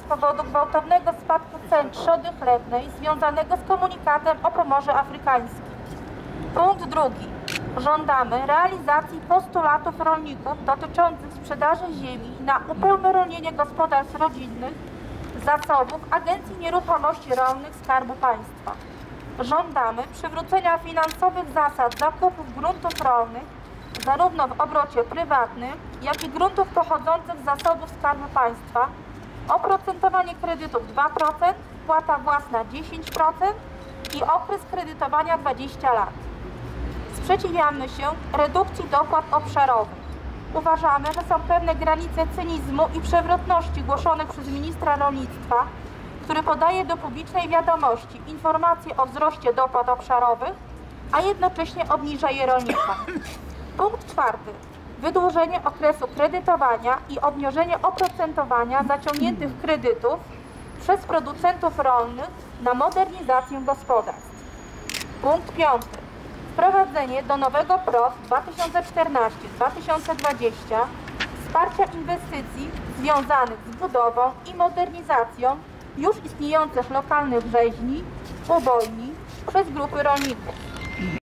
z powodu gwałtownego spadku cen trzody chlebnej związanego z komunikatem o pomorze afrykańskim. Punkt drugi. Żądamy realizacji postulatów rolników dotyczących sprzedaży ziemi na upełnienie gospodarstw rodzinnych zasobów Agencji Nieruchomości Rolnych Skarbu Państwa. Żądamy przywrócenia finansowych zasad zakupów gruntów rolnych zarówno w obrocie prywatnym, jak i gruntów pochodzących z zasobów Skarbu Państwa, oprocentowanie kredytów 2%, płata własna 10% i okres kredytowania 20 lat. Sprzeciwiamy się redukcji dopłat obszarowych. Uważamy, że są pewne granice cynizmu i przewrotności głoszone przez ministra rolnictwa, który podaje do publicznej wiadomości informacje o wzroście dopłat obszarowych, a jednocześnie obniża je rolnikom. Punkt czwarty. Wydłużenie okresu kredytowania i obniżenie oprocentowania zaciągniętych kredytów przez producentów rolnych na modernizację gospodarstw. Punkt piąty. Wprowadzenie do nowego PROW 2014-2020 wsparcia inwestycji związanych z budową i modernizacją już istniejących lokalnych rzeźni, ubojni przez grupy rolników.